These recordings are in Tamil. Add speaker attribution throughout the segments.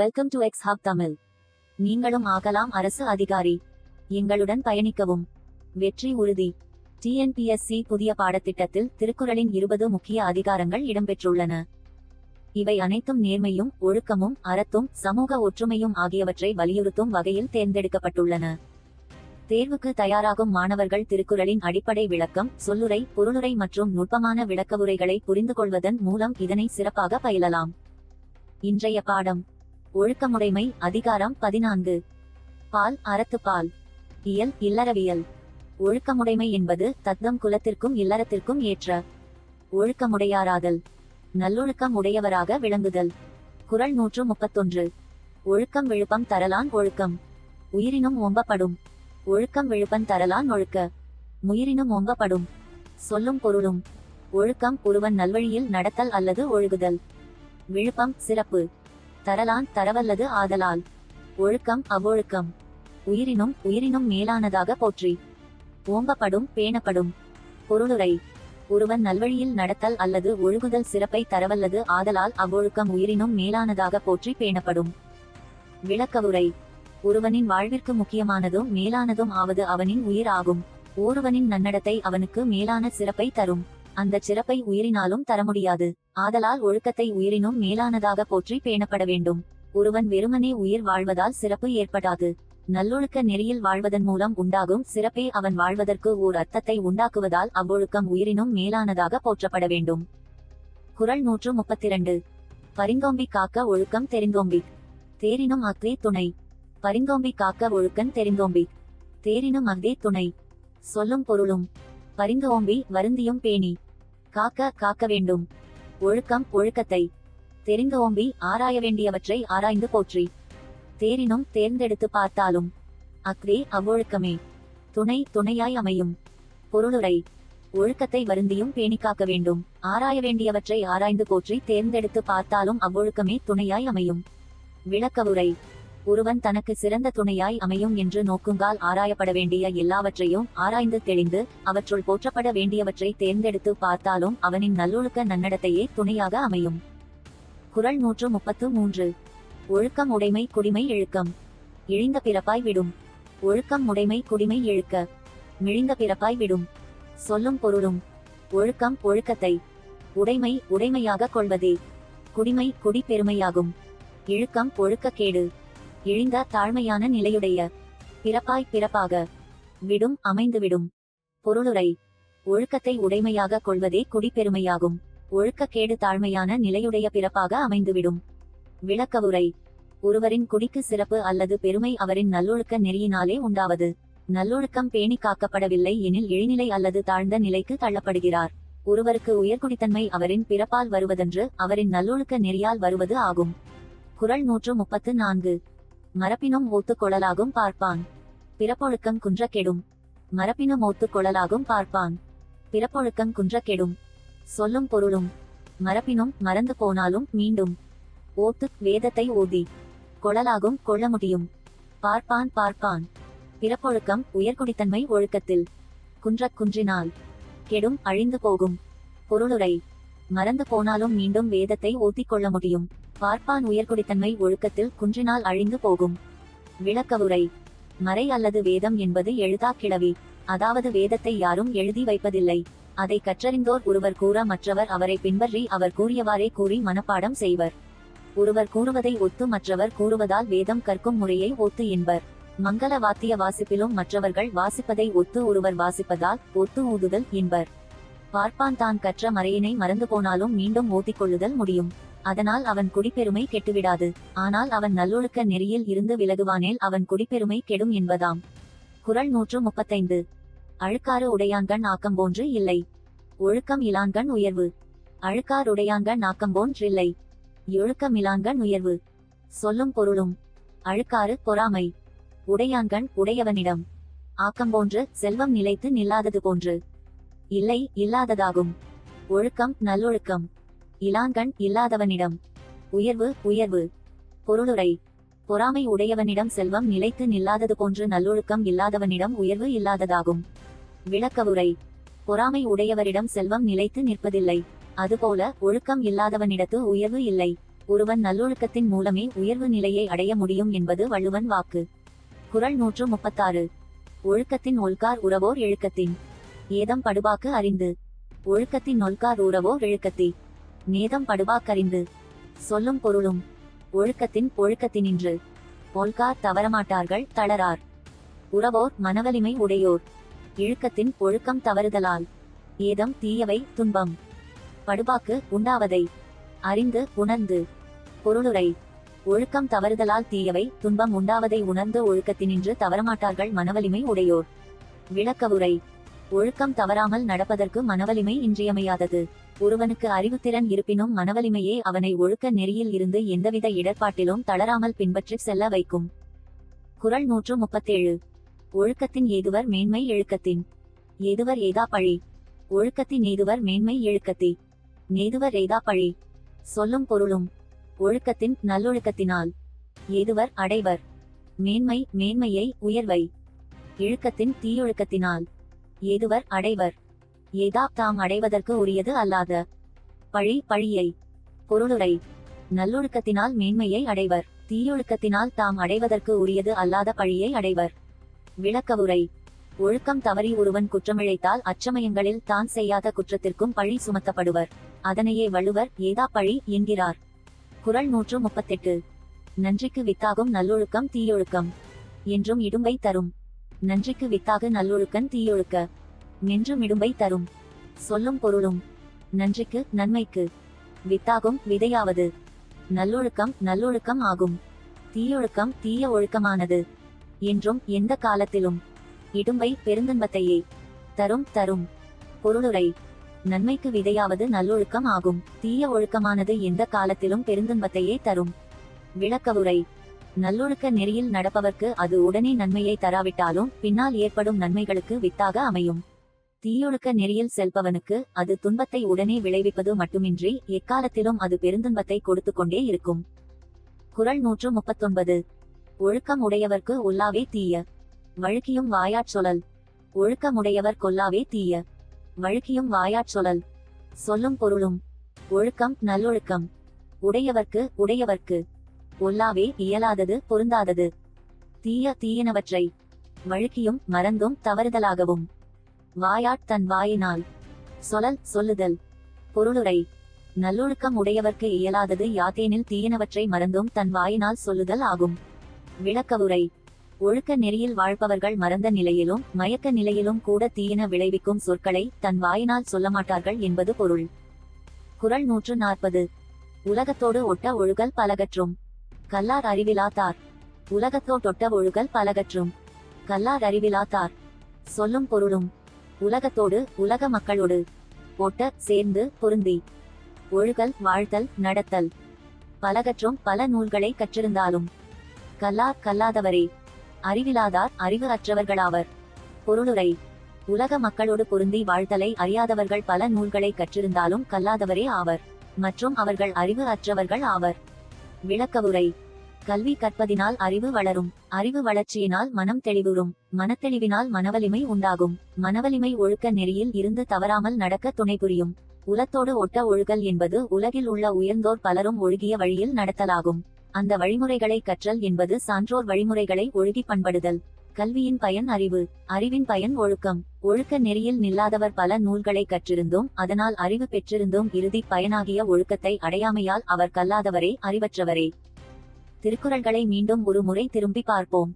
Speaker 1: வெல்கம் டு எக்ஸ் ஹாப் தமிழ் நீங்களும் ஆகலாம் அரசு அதிகாரி எங்களுடன் பயணிக்கவும் வெற்றி உறுதி டிஎன்பிஎஸ்சி புதிய பாடத்திட்டத்தில் திருக்குறளின் இருபது முக்கிய அதிகாரங்கள் இடம்பெற்றுள்ளன இவை அனைத்தும் நேர்மையும் ஒழுக்கமும் அறத்தும் சமூக ஒற்றுமையும் ஆகியவற்றை வலியுறுத்தும் வகையில் தேர்ந்தெடுக்கப்பட்டுள்ளன தேர்வுக்கு தயாராகும் மாணவர்கள் திருக்குறளின் அடிப்படை விளக்கம் சொல்லுரை பொருளுரை மற்றும் நுட்பமான விளக்க உரைகளை புரிந்து கொள்வதன் மூலம் இதனை சிறப்பாக பயிலலாம் இன்றைய பாடம் ஒழுக்கமுறைமை அதிகாரம் பதினான்கு பால் அறத்து பால் இயல் இல்லறவியல் ஒழுக்கமுடைமை என்பது தத்தம் குலத்திற்கும் இல்லறத்திற்கும் ஏற்ற ஒழுக்கமுடையாராதல் நல்லொழுக்கம் உடையவராக விளங்குதல் குரல் நூற்று முப்பத்தொன்று ஒழுக்கம் விழுப்பம் தரலான் ஒழுக்கம் உயிரினும் ஒம்பப்படும் ஒழுக்கம் விழுப்பம் தரலான் ஒழுக்க முயிரினும் ஒம்பப்படும் சொல்லும் பொருளும் ஒழுக்கம் ஒருவன் நல்வழியில் நடத்தல் அல்லது ஒழுகுதல் விழுப்பம் சிறப்பு தரலான் தரவல்லது ஆதலால் ஒழுக்கம் அவ்வொழுக்கம் உயிரினும் உயிரினும் மேலானதாக போற்றி ஓம்பப்படும் பேணப்படும் பொருளுரை ஒருவன் நல்வழியில் நடத்தல் அல்லது ஒழுகுதல் சிறப்பை தரவல்லது ஆதலால் அவ்வொழுக்கம் உயிரினும் மேலானதாக போற்றி பேணப்படும் விளக்கவுரை ஒருவனின் வாழ்விற்கு முக்கியமானதும் மேலானதும் ஆவது அவனின் உயிர் ஆகும் ஒருவனின் நன்னடத்தை அவனுக்கு மேலான சிறப்பை தரும் அந்த சிறப்பை உயிரினாலும் தர முடியாது ஆதலால் ஒழுக்கத்தை உயிரினும் மேலானதாக போற்றி பேணப்பட வேண்டும் ஒருவன் வெறுமனே உயிர் வாழ்வதால் சிறப்பு ஏற்படாது நல்லொழுக்க நெறியில் வாழ்வதன் மூலம் உண்டாகும் சிறப்பே அவன் வாழ்வதற்கு ஓர் அர்த்தத்தை உண்டாக்குவதால் அவ்வொழுக்கம் உயிரினும் மேலானதாக போற்றப்பட வேண்டும் குரல் நூற்று முப்பத்தி இரண்டு பரிங்கோம்பி காக்க ஒழுக்கம் தெரிந்தோம்பி தேரினும் அக்ரே துணை பரிங்கோம்பி காக்க ஒழுக்கம் தெரிந்தோம்பி தேரினும் அக்தி துணை சொல்லும் பொருளும் பரிங்கோம்பி வருந்தியும் பேணி காக்க காக்க வேண்டும் ஒழுக்கம் ஒழுக்கத்தை தெரிந்த ஓம்பி ஆராய வேண்டியவற்றை ஆராய்ந்து போற்றி தேரினும் தேர்ந்தெடுத்து பார்த்தாலும் அக்தே அவ்வொழுக்கமே துணை துணையாய் அமையும் பொருளுரை ஒழுக்கத்தை வருந்தியும் பேணி காக்க வேண்டும் ஆராய வேண்டியவற்றை ஆராய்ந்து போற்றி தேர்ந்தெடுத்து பார்த்தாலும் அவ்வொழுக்கமே துணையாய் அமையும் விளக்கவுரை ஒருவன் தனக்கு சிறந்த துணையாய் அமையும் என்று நோக்குங்கால் ஆராயப்பட வேண்டிய எல்லாவற்றையும் ஆராய்ந்து தெளிந்து அவற்றுள் போற்றப்பட வேண்டியவற்றை தேர்ந்தெடுத்து பார்த்தாலும் அவனின் நல்லொழுக்க நன்னடத்தையே துணையாக அமையும் குரல் நூற்று முப்பத்து மூன்று ஒழுக்கம் உடைமை குடிமை இழுக்கம் இழிந்த பிறப்பாய் விடும் ஒழுக்கம் உடைமை குடிமை இழுக்க மிழிந்த பிறப்பாய் விடும் சொல்லும் பொருளும் ஒழுக்கம் ஒழுக்கத்தை உடைமை உடைமையாக கொள்வதே குடிமை குடி பெருமையாகும் இழுக்கம் கேடு இழிந்த தாழ்மையான நிலையுடைய பிறப்பாய் பிறப்பாக விடும் அமைந்துவிடும் பொருளுரை ஒழுக்கத்தை உடைமையாக கொள்வதே குடிப்பெருமையாகும் ஒழுக்கக்கேடு தாழ்மையான நிலையுடைய பிறப்பாக அமைந்துவிடும் விளக்கவுரை ஒருவரின் குடிக்கு சிறப்பு அல்லது பெருமை அவரின் நல்லொழுக்க நெறியினாலே உண்டாவது நல்லொழுக்கம் பேணி காக்கப்படவில்லை எனில் இழிநிலை அல்லது தாழ்ந்த நிலைக்கு தள்ளப்படுகிறார் ஒருவருக்கு உயர்குடித்தன்மை அவரின் பிறப்பால் வருவதென்று அவரின் நல்லொழுக்க நெறியால் வருவது ஆகும் குரல் நூற்று முப்பத்து நான்கு மரப்பினும் மூத்துக் கொழலாகும் பார்ப்பான் பிறப்பொழுக்கம் குன்ற கெடும் மரப்பினும் மூத்துக் கொழலாகும் பார்ப்பான் பிறப்பொழுக்கம் குன்ற கெடும் சொல்லும் பொருளும் மரப்பினும் மறந்து போனாலும் மீண்டும் ஓத்து வேதத்தை ஓதி கொழலாகும் கொள்ள முடியும் பார்ப்பான் பார்ப்பான் பிறப்பொழுக்கம் உயர்குடித்தன்மை ஒழுக்கத்தில் குன்ற குன்றினால் கெடும் அழிந்து போகும் பொருளுரை மறந்து போனாலும் மீண்டும் வேதத்தை கொள்ள முடியும் பார்ப்பான் உயர்குடித்தன்மை ஒழுக்கத்தில் குன்றினால் அழிந்து போகும் விளக்கவுரை மறை அல்லது வேதம் என்பது எழுதா கிளவி அதாவது வேதத்தை யாரும் எழுதி வைப்பதில்லை அதை கற்றறிந்தோர் ஒருவர் கூற மற்றவர் அவரை பின்பற்றி அவர் கூறியவாறே கூறி மனப்பாடம் செய்வர் ஒருவர் கூறுவதை ஒத்து மற்றவர் கூறுவதால் வேதம் கற்கும் முறையை ஒத்து என்பர் மங்கள வாத்திய வாசிப்பிலும் மற்றவர்கள் வாசிப்பதை ஒத்து ஒருவர் வாசிப்பதால் ஒத்து ஊதுதல் என்பர் பார்ப்பான் தான் கற்ற மறையினை மறந்து போனாலும் மீண்டும் ஓதிக்கொள்ளுதல் முடியும் அதனால் அவன் குடிப்பெருமை கெட்டுவிடாது ஆனால் அவன் நல்லொழுக்க நெறியில் இருந்து விலகுவானேல் அவன் குடிப்பெருமை கெடும் என்பதாம் குரல் நூற்று முப்பத்தைந்து அழுக்காறு உடையாங்கண் ஆக்கம் போன்று இல்லை ஒழுக்கம் இலாங்கண் உயர்வு அழுக்காருடையான்கண் ஆக்கம்போன்றில்லை ஒழுக்கம் இலாங்கண் உயர்வு சொல்லும் பொருளும் அழுக்காறு பொறாமை உடையாங்கண் உடையவனிடம் ஆக்கம்போன்று செல்வம் நிலைத்து நில்லாதது போன்று இல்லை இல்லாததாகும் ஒழுக்கம் நல்லொழுக்கம் இலாங்கண் இல்லாதவனிடம் உயர்வு உயர்வு பொருளுரை பொறாமை உடையவனிடம் செல்வம் நிலைத்து நில்லாதது போன்று நல்லொழுக்கம் இல்லாதவனிடம் உயர்வு இல்லாததாகும் விளக்கவுரை பொறாமை உடையவரிடம் செல்வம் நிலைத்து நிற்பதில்லை அதுபோல ஒழுக்கம் இல்லாதவனிடத்து உயர்வு இல்லை ஒருவன் நல்லொழுக்கத்தின் மூலமே உயர்வு நிலையை அடைய முடியும் என்பது வள்ளுவன் வாக்கு குரல் நூற்று முப்பத்தாறு ஒழுக்கத்தின் ஒல்கார் உறவோர் எழுக்கத்தின் ஏதம் படுபாக்கு அறிந்து ஒழுக்கத்தின் ஒல்கார் உறவோர் எழுக்கத்தி நேதம் படுவாக்கறிந்து சொல்லும் பொருளும் ஒழுக்கத்தின் ஒழுக்கத்தினின்று பொல்கார் தவறமாட்டார்கள் தளரார் உறவோர் மனவலிமை உடையோர் இழுக்கத்தின் ஒழுக்கம் தவறுதலால் ஏதம் தீயவை துன்பம் படுபாக்கு உண்டாவதை அறிந்து உணர்ந்து பொருளுரை ஒழுக்கம் தவறுதலால் தீயவை துன்பம் உண்டாவதை உணர்ந்து ஒழுக்கத்தினின்று தவறமாட்டார்கள் மனவலிமை உடையோர் விளக்கவுரை ஒழுக்கம் தவறாமல் நடப்பதற்கு மனவலிமை இன்றியமையாதது ஒருவனுக்கு அறிவுத்திறன் இருப்பினும் மனவலிமையே அவனை ஒழுக்க நெறியில் இருந்து எந்தவித இடர்பாட்டிலும் தளராமல் பின்பற்றி செல்ல வைக்கும் குரல் நூற்று முப்பத்தேழு ஒழுக்கத்தின் ஏதுவர் மேன்மை எழுக்கத்தின் ஏதுவர் ஏதா பழி ஒழுக்கத்தின் ஏதுவர் மேன்மை எழுக்கத்தி நேதுவர் ஏதா பழி சொல்லும் பொருளும் ஒழுக்கத்தின் நல்லொழுக்கத்தினால் ஏதுவர் அடைவர் மேன்மை மேன்மையை உயர்வை இழுக்கத்தின் தீயொழுக்கத்தினால் ஏதுவர் அடைவர் ஏதாப் தாம் அடைவதற்கு உரியது அல்லாத பழி பழியை பொருளுரை நல்லொழுக்கத்தினால் மேன்மையை அடைவர் தீயொழுக்கத்தினால் தாம் அடைவதற்கு உரியது அல்லாத பழியை அடைவர் விளக்கவுரை ஒழுக்கம் தவறி ஒருவன் குற்றமிழைத்தால் அச்சமயங்களில் தான் செய்யாத குற்றத்திற்கும் பழி சுமத்தப்படுவர் அதனையே வள்ளுவர் ஏதா பழி என்கிறார் குரல் நூற்று முப்பத்தெட்டு நன்றிக்கு வித்தாகும் நல்லொழுக்கம் தீயொழுக்கம் என்றும் இடும்பை தரும் நன்றிக்கு வித்தாக நல்லொழுக்கன் தீயொழுக்க நின்றுமிடும்பை தரும் சொல்லும் பொருளும் நன்றிக்கு நன்மைக்கு வித்தாகும் விதையாவது நல்லொழுக்கம் நல்லொழுக்கம் ஆகும் தீயொழுக்கம் தீய ஒழுக்கமானது என்றும் எந்த காலத்திலும் இடும்பை பெருந்தன்பத்தையே தரும் தரும் பொருளுரை நன்மைக்கு விதையாவது நல்லொழுக்கம் ஆகும் தீய ஒழுக்கமானது எந்த காலத்திலும் பெருந்தன்பத்தையே தரும் விளக்கவுரை நல்லொழுக்க நெறியில் நடப்பவர்க்கு அது உடனே நன்மையை தராவிட்டாலும் பின்னால் ஏற்படும் நன்மைகளுக்கு வித்தாக அமையும் தீயொழுக்க நெறியில் செல்பவனுக்கு அது துன்பத்தை உடனே விளைவிப்பது மட்டுமின்றி எக்காலத்திலும் அது பெருந்துன்பத்தை கொடுத்து கொண்டே இருக்கும் குரல் நூற்று முப்பத்தொன்பது ஒழுக்கம் உடையவர்க்கு உள்ளாவே தீய வழுக்கியும் சொலல் ஒழுக்கமுடையவர் கொல்லாவே தீய வழுக்கியும் சொலல் சொல்லும் பொருளும் ஒழுக்கம் நல்லொழுக்கம் உடையவர்க்கு உடையவர்க்கு ஒல்லாவே இயலாதது பொருந்தாதது தீய தீயினவற்றை வழுக்கியும் மறந்தும் தவறுதலாகவும் வாயாட் தன் வாயினால் சொலல் சொல்லுதல் பொருளுரை நல்லொழுக்கம் உடையவர்க்கு இயலாதது யாத்தேனில் தீயனவற்றை மறந்தும் தன் வாயினால் சொல்லுதல் ஆகும் விளக்கவுரை ஒழுக்க நெறியில் வாழ்பவர்கள் மறந்த நிலையிலும் மயக்க நிலையிலும் கூட தீயன விளைவிக்கும் சொற்களை தன் வாயினால் சொல்ல மாட்டார்கள் என்பது பொருள் குரல் நூற்று நாற்பது உலகத்தோடு ஒட்ட ஒழுகல் பலகற்றும் கல்லார் அறிவிலாத்தார் உலகத்தோட்டொட்ட ஒழுகல் பலகற்றும் கல்லார் அறிவிலாத்தார் சொல்லும் பொருளும் உலகத்தோடு உலக மக்களோடு ஓட்ட சேர்ந்து பொருந்தி ஒழுகல் வாழ்த்தல் நடத்தல் பலகற்றும் பல நூல்களை கற்றிருந்தாலும் கல்லா கல்லாதவரே அறிவிலாதார் அறிவு அற்றவர்களாவர் பொருளுரை உலக மக்களோடு பொருந்தி வாழ்த்தலை அறியாதவர்கள் பல நூல்களை கற்றிருந்தாலும் கல்லாதவரே ஆவர் மற்றும் அவர்கள் அறிவு அற்றவர்கள் ஆவர் விளக்கவுரை கல்வி கற்பதினால் அறிவு வளரும் அறிவு வளர்ச்சியினால் மனம் தெளிவுறும் மனத்தெளிவினால் மனவலிமை உண்டாகும் மனவலிமை ஒழுக்க நெறியில் இருந்து தவறாமல் நடக்க துணை புரியும் உலத்தோடு ஒட்ட ஒழுகல் என்பது உலகில் உள்ள உயர்ந்தோர் பலரும் ஒழுகிய வழியில் நடத்தலாகும் அந்த வழிமுறைகளை கற்றல் என்பது சான்றோர் வழிமுறைகளை ஒழுகி பண்படுதல் கல்வியின் பயன் அறிவு அறிவின் பயன் ஒழுக்கம் ஒழுக்க நெறியில் நில்லாதவர் பல நூல்களை கற்றிருந்தும் அதனால் அறிவு பெற்றிருந்தும் இறுதி பயனாகிய ஒழுக்கத்தை அடையாமையால் அவர் கல்லாதவரே அறிவற்றவரே திருக்குறள்களை மீண்டும் ஒரு முறை திரும்பி பார்ப்போம்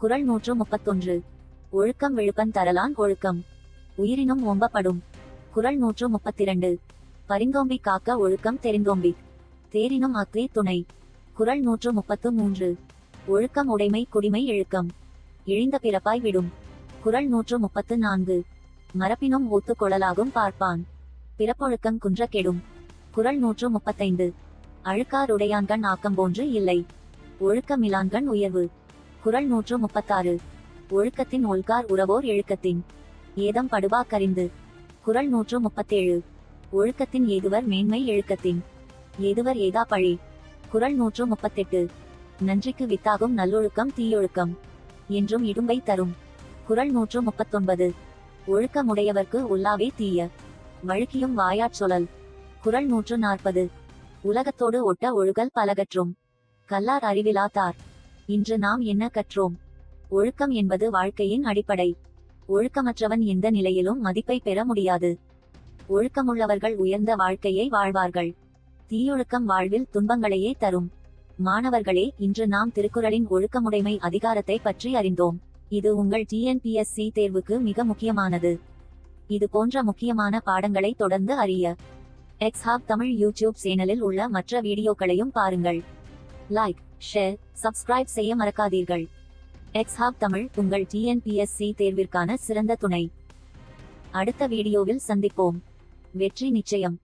Speaker 1: குரல் நூற்று முப்பத்தொன்று ஒழுக்கம் விழுப்பன் தரலான் ஒழுக்கம் உயிரினும் ஓம்பப்படும் குரல் நூற்று முப்பத்திரண்டு பரிந்தோம்பி காக்க ஒழுக்கம் தெரிந்தோம்பி தேரினும் அக்ரி துணை குரல் நூற்று முப்பத்து மூன்று ஒழுக்கம் உடைமை குடிமை இழுக்கம் இழிந்த பிறப்பாய் விடும் குரல் நூற்று முப்பத்து நான்கு மரப்பினும் ஊத்து கொழலாகும் பார்ப்பான் பிறப்பொழுக்கம் குன்ற கெடும் குரல் நூற்று முப்பத்தைந்து அழுக்காருடையான்கண் ஆக்கம் போன்று இல்லை ஒழுக்கமிலான்கண் உயர்வு குரல் நூற்று முப்பத்தாறு ஒழுக்கத்தின் ஒல்கார் உறவோர் எழுக்கத்தின் ஏதம் படுபா கரிந்து குரல் நூற்று முப்பத்தேழு ஒழுக்கத்தின் ஏதுவர் மேன்மை எழுக்கத்தின் ஏதுவர் ஏதா பழி குரல் நூற்று முப்பத்தெட்டு நன்றிக்கு வித்தாகும் நல்லொழுக்கம் தீயொழுக்கம் என்றும் இடும்பை தரும் குரல் நூற்று முப்பத்தொன்பது ஒழுக்கமுடையவர்க்கு உள்ளாவே தீய வழுக்கியும் வாயாற் குரல் நூற்று நாற்பது உலகத்தோடு ஒட்ட ஒழுகல் பலகற்றும் கல்லார் அறிவிலாத்தார் இன்று நாம் என்ன கற்றோம் ஒழுக்கம் என்பது வாழ்க்கையின் அடிப்படை ஒழுக்கமற்றவன் எந்த நிலையிலும் மதிப்பை பெற முடியாது ஒழுக்கமுள்ளவர்கள் உயர்ந்த வாழ்க்கையை வாழ்வார்கள் தீயொழுக்கம் வாழ்வில் துன்பங்களையே தரும் மாணவர்களே இன்று நாம் திருக்குறளின் ஒழுக்கமுடைமை அதிகாரத்தை பற்றி அறிந்தோம் இது உங்கள் டிஎன்பிஎஸ்சி தேர்வுக்கு மிக முக்கியமானது இது போன்ற முக்கியமான பாடங்களை தொடர்ந்து அறிய எக்ஸ் ஹாப் தமிழ் யூடியூப் சேனலில் உள்ள மற்ற வீடியோக்களையும் பாருங்கள் லைக் ஷேர் சப்ஸ்கிரைப் செய்ய மறக்காதீர்கள் எக்ஸ் ஹாப் தமிழ் உங்கள் டிஎன்பிஎஸ்சி தேர்விற்கான சிறந்த துணை அடுத்த வீடியோவில் சந்திப்போம் வெற்றி நிச்சயம்